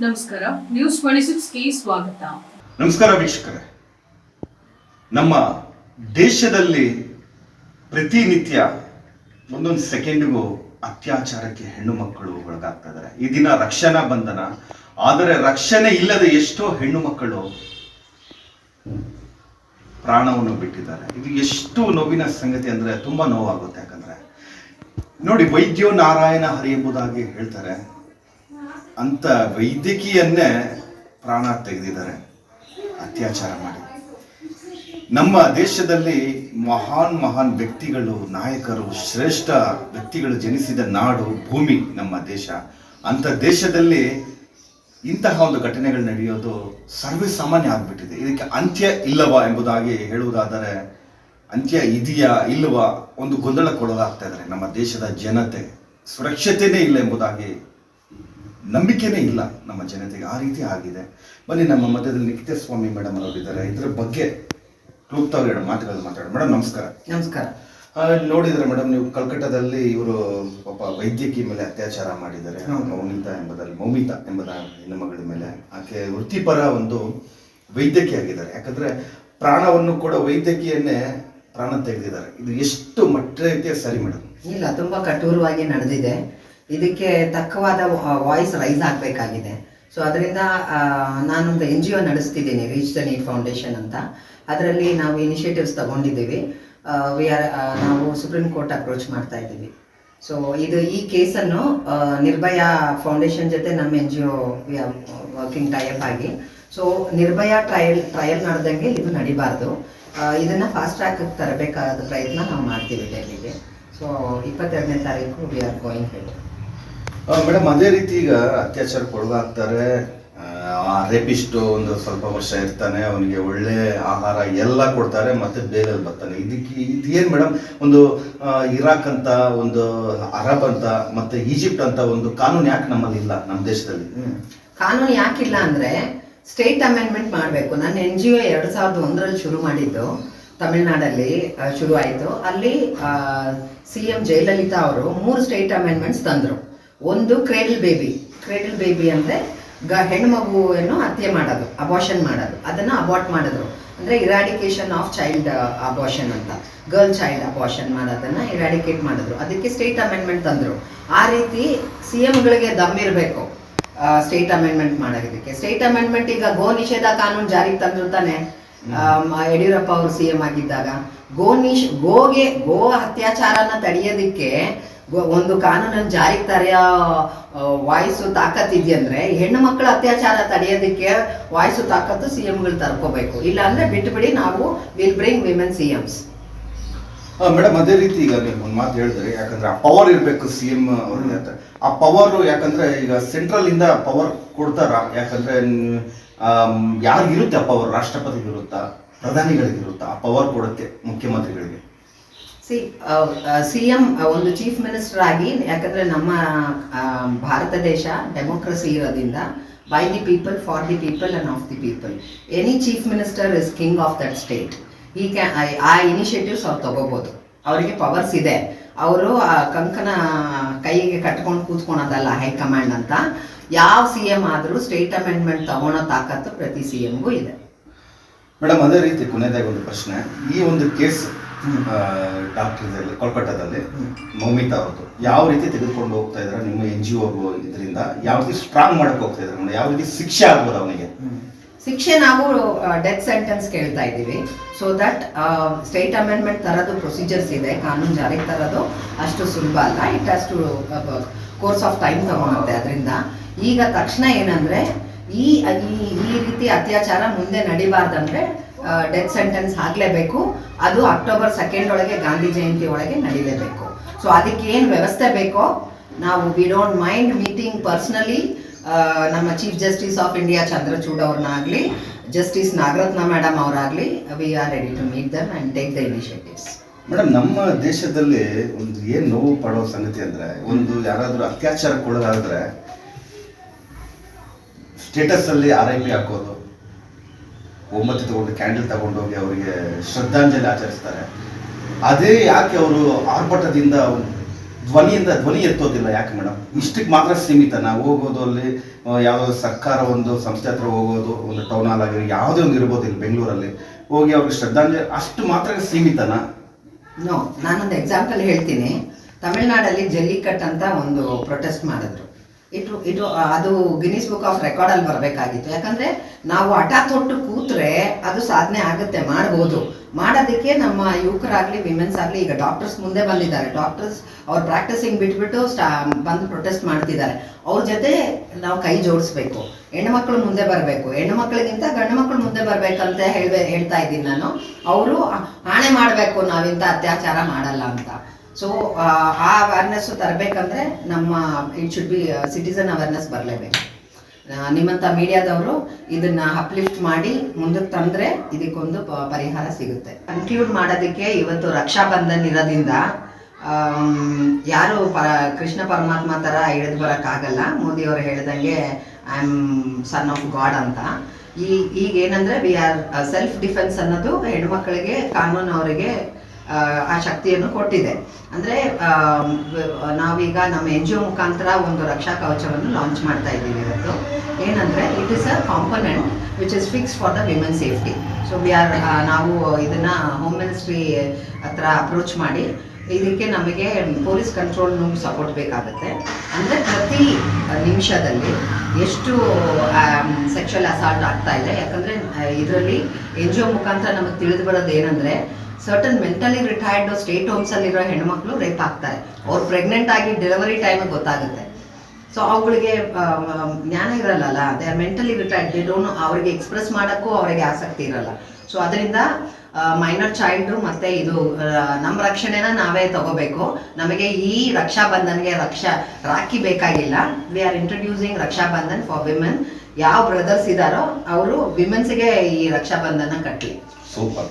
ನಮಸ್ಕಾರ. News twenty ಸ್ವಾಗತ. ನಮಸ್ಕಾರ ವೀಕ್ಷಕರೇ. ನಮ್ಮ ದೇಶದಲ್ಲಿ ಪ್ರತಿನಿತ್ಯ ಒಂದೊಂದು ಸೆಕೆಂಡಿಗೂ ಅತ್ಯಾಚಾರಕ್ಕೆ ಹೆಣ್ಣು ಮಕ್ಕಳು ಒಳಗಾಗ್ತಾ ಇದ್ದಾರೆ. ಈ ದಿನ ರಕ್ಷಣಾ ಬಂಧನ. ಆದರೆ ರಕ್ಷಣೆ ಇಲ್ಲದೆ ಎಷ್ಟೋ ಹೆಣ್ಣು ಮಕ್ಕಳು ಪ್ರಾಣವನ್ನು ಬಿಟ್ಟಿದ್ದಾರೆ. ಇದು ಎಷ್ಟು ನೋವಿನ ಸಂಗತಿ ಅಂದ್ರೆ ತುಂಬಾ ನೋವಾಗುತ್ತೆ. ಯಾಕಂದ್ರೆ ನೋಡಿ, ವೈದ್ಯೋ ನಾರಾಯಣ ಹರಿ ಎಂಬುದಾಗಿ ಹೇಳ್ತಾರೆ. ಅಂತ ವೈದ್ಯಕೀಯನ್ನೇ ಪ್ರಾಣ ತೆಗೆದಿದ್ದಾರೆ. ಅತ್ಯಾಚಾರ ಮಾಡಿ. ನಮ್ಮ ದೇಶದಲ್ಲಿ ಮಹಾನ್ ಮಹಾನ್ ವ್ಯಕ್ತಿಗಳು, ನಾಯಕರು, ಶ್ರೇಷ್ಠ ವ್ಯಕ್ತಿಗಳು ಜನಿಸಿದ ನಾಡು, ಭೂಮಿ ನಮ್ಮ ದೇಶ. ಅಂತ ದೇಶದಲ್ಲಿ ಇಂತಹ ಒಂದು ಘಟನೆಗಳು ನಡೆಯೋದು ಸರ್ವೇ ಸಾಮಾನ್ಯ ಆಗ್ಬಿಟ್ಟಿದೆ. ಇದಕ್ಕೆ ಅಂತ್ಯ ಇಲ್ಲವಾ ಎಂಬುದಾಗಿ ಹೇಳುವುದಾದರೆ, ಅಂತ್ಯ ಇದೆಯಾ ಇಲ್ಲವಾ ಒಂದು ಗೊಂದಲಕ್ಕೊಳಗಾಗ್ತಾ ಇದ್ದಾರೆ ನಮ್ಮ ದೇಶದ ಜನತೆ. ಸುರಕ್ಷತೆನೇ ಇಲ್ಲ ಎಂಬುದಾಗಿ ನಂಬಿಕೆನೇ ಇಲ್ಲ ನಮ್ಮ ಜನತೆಗೆ. ಆ ರೀತಿ ಆಗಿದೆ. ಬನ್ನಿ ನಮ್ಮ ಮಧ್ಯದಲ್ಲಿ ನಿಖಿತ ಸ್ವಾಮಿ ಮೇಡಮ್ ಅವರಿದ್ದಾರೆ ಇದ್ರ ಬಗ್ಗೆ ಕ್ಲುಪ್ತವಾಗಿ ಎರಡು ಮಾತುಗಳು ಮಾತಾಡೋಣ. ಮೇಡಮ್ ನಮಸ್ಕಾರ. ನಮಸ್ಕಾರ. ನೋಡಿದ್ರೆ ಮೇಡಮ್ ನೀವು ಕಲ್ಕಟ್ಟಾದಲ್ಲಿ ಇವರು ಪಾಪ ವೈದ್ಯಕೀಯ ಮೇಲೆ ಅತ್ಯಾಚಾರ ಮಾಡಿದ್ದಾರೆ. ಮೌಮಿತಾ ಮೌನಿತಾ ಎಂಬುದಲ್ಲಿ ಮೌಮಿತಾ ಎಂಬುದ ಹೆಣ್ಣು ಮಗಳ ಮೇಲೆ. ಆಕೆ ವೃತ್ತಿಪರ ಒಂದು ವೈದ್ಯಕೀಯ ಆಗಿದ್ದಾರೆ. ಯಾಕಂದ್ರೆ ಪ್ರಾಣವನ್ನು ಕೂಡ ವೈದ್ಯಕೀಯನ್ನೇ ಪ್ರಾಣ ತೆಗೆದಿದ್ದಾರೆ. ಇದು ಎಷ್ಟು ಮಟ್ಟಕ್ಕೆ ಸರಿ ಮೇಡಮ್? ಇಲ್ಲ ತುಂಬಾ ಕಠೋರವಾಗಿ ನಡೆದಿದೆ. ಇದಕ್ಕೆ ತಕ್ಕವಾದ ವಾಯ್ಸ್ ರೈಸ್ ಆಗಬೇಕಾಗಿದೆ. ಸೊ ಅದರಿಂದ ನಾನೊಂದು ಎನ್ ಜಿ ಒ ನಡೆಸ್ತಿದ್ದೀನಿ ರೀಚ್ ದ ನೀಡ್ ಫೌಂಡೇಶನ್ ಅಂತ. ಅದರಲ್ಲಿ ನಾವು ಇನಿಷಿಯೇಟಿವ್ಸ್ ತಗೊಂಡಿದ್ದೀವಿ. ವಿ ಆರ್ ನಾವು ಸುಪ್ರೀಂ ಕೋರ್ಟ್ ಅಪ್ರೋಚ್ ಮಾಡ್ತಾ ಇದ್ದೀವಿ. ಸೊ ಇದು ಈ ಕೇಸನ್ನು ನಿರ್ಭಯಾ ಫೌಂಡೇಶನ್ ಜೊತೆ ನಮ್ಮ N G O working type ಆಗಿ. ಸೊ ನಿರ್ಭಯ ಟ್ರಯಲ್ ಟ್ರಯಲ್ ನಡೆದಂಗೆ ಇದು ನಡಿಬಾರ್ದು. ಇದನ್ನು ಫಾಸ್ಟ್ ಟ್ರ್ಯಾಕ್ ತರಬೇಕಾದ ಪ್ರಯತ್ನ ನಾವು ಮಾಡ್ತೀವಿ ಡೆಲ್ಲಿಗೆ ಸೊ ಇಪ್ಪತ್ತೆರಡನೇ ತಾರೀಕು we are going head madam, ಅದೇ ರೀತಿ ಈಗ ಅತ್ಯಾಚಾರಕ್ಕೆ ಒಳಗಾಗ್ತಾರೆ ರೇಪಿಸ್ಟ್ ಒಂದು ಸ್ವಲ್ಪ ವರ್ಷ ಇರ್ತಾನೆ, ಅವನಿಗೆ ಒಳ್ಳೆ ಆಹಾರ ಎಲ್ಲ ಕೊಡ್ತಾರೆ, ಮತ್ತೆ ಬೇರೆ ಬರ್ತಾನೆ. ಇದಕ್ಕೆ ಇದೇನು ಮೇಡಮ್, ಒಂದು ಇರಾಕ್ ಅಂತ ಒಂದು, ಅರಬ್ ಅಂತ, ಮತ್ತೆ ಈಜಿಪ್ಟ್ ಅಂತ ಒಂದು ಕಾನೂನು ಯಾಕೆ ನಮ್ಮಲ್ಲಿ ಇಲ್ಲ, ನಮ್ಮ ದೇಶದಲ್ಲಿ? ಕಾನೂನು ಯಾಕಿಲ್ಲ ಅಂದ್ರೆ, ಸ್ಟೇಟ್ ಅಮೆಂಡ್ಮೆಂಟ್ ಮಾಡಬೇಕು. ನನ್ನ ಎನ್ ಜಿ ಒ ಎರಡು ಸಾವಿರದ ಒಂದರಲ್ಲಿ ಶುರು ಮಾಡಿದ್ದು, ತಮಿಳುನಾಡಲ್ಲಿ ಶುರು ಆಯಿತು ಅಲ್ಲಿ ಸಿ ಎಂ ಜಯಲಲಿತಾ ಅವರು ಮೂರು ಸ್ಟೇಟ್ ಅಮೆಂಡ್ಮೆಂಟ್ಸ್ ತಂದರು. ಒಂದು ಕ್ರೇಡಲ್ ಬೇಬಿ ಕ್ರೇಡಲ್ ಬೇಬಿ ಅಂದರೆ ಗ ಹೆಣ್ಮಗುವನ್ನು ಹತ್ಯೆ ಮಾಡೋದು ಅಬಾಷನ್ ಮಾಡೋದು. ಅದನ್ನು ಅಬಾರ್ಟ್ ಮಾಡಿದ್ರು. ಅಂದರೆ ಇರಾಡಿಕೇಶನ್ ಆಫ್ ಚೈಲ್ಡ್ ಅಬಾಷನ್ ಅಂತ. ಗರ್ಲ್ ಚೈಲ್ಡ್ ಅಬಾಷನ್ ಮಾಡೋದನ್ನು ಇರಾಡಿಕೇಟ್ ಮಾಡಿದ್ರು. ಅದಕ್ಕೆ ಸ್ಟೇಟ್ ಅಮೆಂಡ್ಮೆಂಟ್ ತಂದರು. ಆ ರೀತಿ ಸಿ ಎಮ್ಗಳಿಗೆ ದಮ್ ಇರಬೇಕು ಸ್ಟೇಟ್ ಅಮೆಂಡ್ಮೆಂಟ್ ಮಾಡೋದಕ್ಕೆ. ಸ್ಟೇಟ್ ಅಮೆಂಡ್ಮೆಂಟ್ ಈಗ ಗೋ ನಿಷೇಧ ಕಾನೂನು ಜಾರಿಗೆ ತಂದ್ರು ತಾನೆ. ಯಡಿಯೂರಪ್ಪ ಅವರು ಸಿ ಎಂ ಆಗಿದ್ದಾಗ. ಗೋ ನಿಷ್ ಗೋಗೆ ಗೋ ಅತ್ಯಾಚಾರನ ತಡೆಯೋದಕ್ಕೆ ಒಂದು ಕಾನೂನನ್ನು ಜಾರಿಗೆ ತರೆಯ ವಾಯ್ಸು ತಾಕತ್ ಇದೆಯಂದ್ರೆ ಹೆಣ್ಣು ಮಕ್ಕಳ ಅತ್ಯಾಚಾರ ತಡೆಯೋದಕ್ಕೆ ವಾಯ್ಸು ತಾಕತ್ತು ಸಿ ಎಂಗಳು ತರ್ಕೋಬೇಕು. ಇಲ್ಲ ಅಂದ್ರೆ ಬಿಟ್ಬಿಡಿ ನಾವು will bring women C Ms madam, ಅದೇ ರೀತಿ ಈಗ ನೀವು ಒಂದು ಮಾತು ಹೇಳಿದ್ರೆ, ಯಾಕಂದ್ರೆ ಆ ಪವರ್ ಇರಬೇಕು ಸಿ ಎಂ ಅವ್ರಿಗೆ ಅಂತ. ಆ ಪವರ್ ಯಾಕಂದ್ರೆ ಈಗ ಸೆಂಟ್ರಲ್ ಇಂದ ಪವರ್ ಕೊಡ್ತಾರ? ಯಾಕಂದ್ರೆ ಯಾರಿಗಿರುತ್ತೆ ಆ ಪವರ್ ರಾಷ್ಟ್ರಪತಿಗಿರುತ್ತಾ? ಪ್ರಧಾನಿಗಳಿಗಿರುತ್ತಾ? ಆ ಪವರ್ ಕೊಡುತ್ತೆ ಮುಖ್ಯಮಂತ್ರಿಗಳಿಗೆ. ಸಿ ಸಿ ಎಂ ಒಂದು ಚೀಫ್ ಮಿನಿಸ್ಟರ್ ಆಗಿ, ಯಾಕಂದ್ರೆ ನಮ್ಮ ಭಾರತ ದೇಶ ಡೆಮೋಕ್ರಸಿ ಇರೋದ್ರಿಂದ by the people for the people and of the people any chief minister is king of that state ಈ ಕ್ಯಾ ಆ ಇನಿಷಿಯೇಟಿವ್ಸ್ ಅವ್ರು ತಗೋಬೋದು. ಅವರಿಗೆ ಪವರ್ಸ್ ಇದೆ. ಅವರು, ಆ, ಕಂಕನ ಕೈಗೆ ಕಟ್ಕೊಂಡು ಕೂತ್ಕೊಳೋದಲ್ಲ ಹೈಕಮಾಂಡ್ ಅಂತ, ಯಾವ ಸಿ ಎಂ ಆದರೂ ಸ್ಟೇಟ್ ಅಮೆಂಡ್ಮೆಂಟ್ ತಗೊಳೋ ತಾಕತ್ತು ಪ್ರತಿ ಸಿ ಎಂಗೂ ಇದೆ. ಮೇಡಮ್, ಅದೇ ರೀತಿ ಕೊನೆಯದಾಗಿ ಒಂದು ಪ್ರಶ್ನೆ. ಈ ಒಂದು ಕೇಸ್ ಡಾಕ್ಟರ್ ಕೋಲ್ಕತ್ತಾದಲ್ಲಿ ಮೌಮಿತಾ ಅವ್ರದ್ದು. ಯಾವ ರೀತಿ ತೆಗೆದುಕೊಂಡು ಹೋಗ್ತಾ ಇದ್ದಾರೆ ನಿಮ್ಮ ಎನ್ ಜಿ ಒ ಇದರಿಂದ? ಯಾವ ರೀತಿ ಸ್ಟ್ರಾಂಗ್ ಮಾಡಕ್ ಹೋಗ್ತಾ ಇದ್ದಾರೆ ಯಾವ ರೀತಿ ಶಿಕ್ಷೆ ಆಗ್ಬೋದು ಅವನಿಗೆ? ಶಿಕ್ಷೆ ನಾವು ಡೆತ್ ಸೆಂಟೆನ್ಸ್ ಕೇಳ್ತಾ ಇದ್ದೀವಿ. ಸೊ ದಟ್ ಸ್ಟೇಟ್ ಅಮೆಂಡ್ಮೆಂಟ್ ತರೋದು ಪ್ರೊಸೀಜರ್ಸ್ ಇದೆ ಕಾನೂನು ಜಾರಿಗೆ ತರೋದು ಅಷ್ಟು ಸುಲಭ ಅಲ್ಲ. ಇಟ್ ಅಷ್ಟು ಕೋರ್ಸ್ ಆಫ್ ಟೈಮ್ ತಗೊಳುತ್ತೆ ಅದರಿಂದ. ಈಗ ತಕ್ಷಣ ಏನಂದ್ರೆ ಈ ಈ ರೀತಿ ಅತ್ಯಾಚಾರ ಮುಂದೆ ನಡಿಬಾರ್ದಂದ್ರೆ ಡೆತ್ ಸೆಂಟೆನ್ಸ್ ಆಗಲೇಬೇಕು. ಅದು ಅಕ್ಟೋಬರ್ ಸೆಕೆಂಡ್ ಒಳಗೆ ಗಾಂಧಿ ಜಯಂತಿ ಒಳಗೆ ನಡೀಲೇಬೇಕು. ಸೊ ಅದಕ್ಕೆ ಏನು ವ್ಯವಸ್ಥೆ ಬೇಕೋ, ನಾವು we don't mind meeting personally ನಮ್ಮ chief justice of India Chandrachud ಅವ್ರನ್ನಾಗಲಿ justice Nagarathna madam ಅವರಾಗಲಿ we are ready to meet them and take the initiatives madam ನಮ್ಮ ದೇಶದಲ್ಲಿ ಒಂದು ಏನು ನೋವು ಪಡೋ ಸಂಗತಿ ಅಂದ್ರೆ, ಒಂದು ಯಾರಾದ್ರೂ ಅತ್ಯಾಚಾರಕ್ಕೆ ಒಳಗಾದ್ರೆ ಸ್ಟೇಟಸ್ ಅಲ್ಲಿ ಆರ್ ಐ ಪಿ ಹಾಕೋದು. ಒಂಬತ್ತು ತಗೊಂಡು ಕ್ಯಾಂಡಲ್ ತಗೊಂಡೋಗಿ ಅವರಿಗೆ ಶ್ರದ್ಧಾಂಜಲಿ ಆಚರಿಸ್ತಾರೆ. ಅದೇ ಯಾಕೆ ಅವರು ಆರ್ಭಟದಿಂದ ಧ್ವನಿಯಿಂದ ಧ್ವನಿ ಎತ್ತೋದಿಲ್ಲ ಯಾಕೆ ಮೇಡಮ್? ಇಷ್ಟಕ್ಕೆ ಮಾತ್ರ ಸೀಮಿತ. ನಾವು ಹೋಗೋದು ಅಲ್ಲಿ ಯಾವುದೋ ಸರ್ಕಾರ ಒಂದು ಸಂಸ್ಥೆ ಹತ್ರ ಹೋಗೋದು, ಒಂದು ಟೌನ್ ಹಾಲ್ ಆಗಿರೋ ಯಾವುದೇ ಒಂದು ಇರ್ಬೋದು ಇಲ್ಲಿ ಬೆಂಗಳೂರಲ್ಲಿ. ಹೋಗಿ ಅವ್ರಿಗೆ ಶ್ರದ್ಧಾಂಜಲಿ, ಅಷ್ಟು ಮಾತ್ರ ಸೀಮಿತನಾ? ನೋ ನಾನೊಂದು ಎಕ್ಸಾಂಪಲ್ ಹೇಳ್ತೀನಿ. ತಮಿಳ್ನಾಡಲ್ಲಿ ಜಲ್ಲಿಕಟ್ ಅಂತ ಒಂದು ಪ್ರೊಟೆಸ್ಟ್ ಮಾಡಿದ್ರು. ಇಟ್ಟು ಇಟ್ಟು ಅದು ಗಿನಿಸ್ ಬುಕ್ ಆಫ್ ರೆಕಾರ್ಡಲ್ಲಿ ಬರಬೇಕಾಗಿತ್ತು. ಯಾಕಂದ್ರೆ ನಾವು ಹಠ ತೊಟ್ಟು ಕೂತ್ರೆ ಅದು ಸಾಧನೆ ಆಗುತ್ತೆ, ಮಾಡ್ಬೋದು. ಮಾಡೋದಕ್ಕೆ ನಮ್ಮ ಯುವಕರಾಗ್ಲಿ ವಿಮೆನ್ಸ್ ಆಗಲಿ, ಈಗ ಡಾಕ್ಟರ್ಸ್ ಮುಂದೆ ಬಂದಿದ್ದಾರೆ. ಡಾಕ್ಟರ್ಸ್ ಅವ್ರ ಪ್ರಾಕ್ಟೀಸಿಂಗ್ ಬಿಟ್ಬಿಟ್ಟು ಸ್ಟಾ ಬಂದು ಪ್ರೊಟೆಸ್ಟ್ ಮಾಡ್ತಿದ್ದಾರೆ. ಅವ್ರ ಜೊತೆ ನಾವು ಕೈ ಜೋಡಿಸ್ಬೇಕು. ಹೆಣ್ಮಕ್ಳು ಮುಂದೆ ಬರಬೇಕು. ಹೆಣ್ಮಕ್ಳಿಗಿಂತ ಗಂಡು ಮಕ್ಕಳು ಮುಂದೆ ಬರಬೇಕಂತ ಹೇಳ್ಬೇ ಹೇಳ್ತಾ ಇದ್ದೀನಿ ನಾನು. ಅವರು ಆಣೆ ಮಾಡಬೇಕು, ನಾವಿಂತ ಅತ್ಯಾಚಾರ ಮಾಡಲ್ಲ ಅಂತ. ಸೊ ಆ ಅವೇರ್ನೆಸ್ ತರಬೇಕಂದ್ರೆ ನಮ್ಮ it should be citizen awareness ಬರಲೇಬೇಕು. ನಿಮ್ಮಂಥ ಮೀಡಿಯಾದವರು ಇದನ್ನ ಅಪ್ಲಿಫ್ಟ್ ಮಾಡಿ ಮುಂದಕ್ಕೆ ತಂದ್ರೆ ಇದಕ್ಕೊಂದು ಪರಿಹಾರ ಸಿಗುತ್ತೆ. ಕನ್ಕ್ಲೂಡ್ ಮಾಡೋದಕ್ಕೆ ಇವತ್ತು ರಕ್ಷಾ ಬಂಧನ್ ಇರೋದ್ರಿಂದ ಯಾರು ಪ, ಕೃಷ್ಣ ಪರಮಾತ್ಮ ಥರ ಹಿಡಿದು ಬರೋಕ್ಕಾಗಲ್ಲ ಮೋದಿ ಅವರು ಹೇಳ್ದಂಗೆ I am son of god ಅಂತ. ಈ, ಈಗ ಏನಂದ್ರೆ ವಿ ಆರ್ ಸೆಲ್ಫ್ ಡಿಫೆನ್ಸ್ ಅನ್ನೋದು ಹೆಣ್ಮಕ್ಳಿಗೆ ಕಾನೂನು ಅವರಿಗೆ ಆ, ಶಕ್ತಿಯನ್ನು ಕೊಟ್ಟಿದೆ. ಅಂದ್ರೆ ನಾವೀಗ ನಮ್ಮ ಎನ್ ಜಿ ಒ ಮುಖಾಂತರ ಒಂದು ರಕ್ಷಾ ಕವಚವನ್ನು ಲಾಂಚ್ ಮಾಡ್ತಾ ಇದ್ದೀವಿ ಇವತ್ತು. ಏನಂದ್ರೆ it is a component which is fix for the women safety so we are ನಾವು ಇದನ್ನ ಹೋಮ್ ಮಿನಿಸ್ಟ್ರಿ ಹತ್ರ ಅಪ್ರೋಚ್ ಮಾಡಿ ಇದಕ್ಕೆ ನಮಗೆ ಪೊಲೀಸ್ ಕಂಟ್ರೋಲ್ ಸಪೋರ್ಟ್ ಬೇಕಾಗುತ್ತೆ. ಅಂದರೆ ಪ್ರತಿ ನಿಮಿಷದಲ್ಲಿ ಎಷ್ಟು ಸೆಕ್ಷುವಲ್ ಅಸಾಲ್ಟ್ ಆಗ್ತಾ ಇದೆ ಯಾಕಂದರೆ ಇದರಲ್ಲಿ ಎನ್ ಜಿ ಒ ಮುಖಾಂತರ ನಮಗೆ ತಿಳಿದು ಬರೋದು ಏನಂದರೆ certain mentally retired state homes ಅಲ್ಲಿರೋ ಹೆಣ್ಮಕ್ಳು ರೇಪ್ ಆಗ್ತಾರೆ. ಅವ್ರು ಪ್ರೆಗ್ನೆಂಟ್ ಆಗಿ ಡೆಲಿವರಿ ಟೈಮ್ ಗೊತ್ತಾಗುತ್ತೆ. ಸೊ ಅವುಗಳಿಗೆ ಜ್ಞಾನ ಇರಲ್ಲ they are mentally retired they don't ಅವರಿಗೆ ಎಕ್ಸ್ಪ್ರೆಸ್ ಮಾಡೋಕ್ಕೂ ಅವರಿಗೆ ಆಸಕ್ತಿ ಇರಲ್ಲ. ಸೊ ಅದರಿಂದ ಮೈನರ್ ಚೈಲ್ಡ್ರು ಮತ್ತೆ ಇದು ನಮ್ಮ ರಕ್ಷಣೆನ ನಾವೇ ತಗೋಬೇಕು. ನಮಗೆ ಈ ರಕ್ಷಾ ಬಂಧನ್ಗೆ ರಕ್ಷಾ, ರಾಖಿ ಬೇಕಾಗಿಲ್ಲ. We are introducing Raksha Bandhan for women ಯಾವ ಬ್ರದರ್ಸ್ ಇದಾರೋ, ಅವರು ವಿಮೆನ್ಸ್ಗೆ ಈ ರಕ್ಷಾ ಬಂಧನ ಕಟ್ಟಲಿ ಸೂಪರ್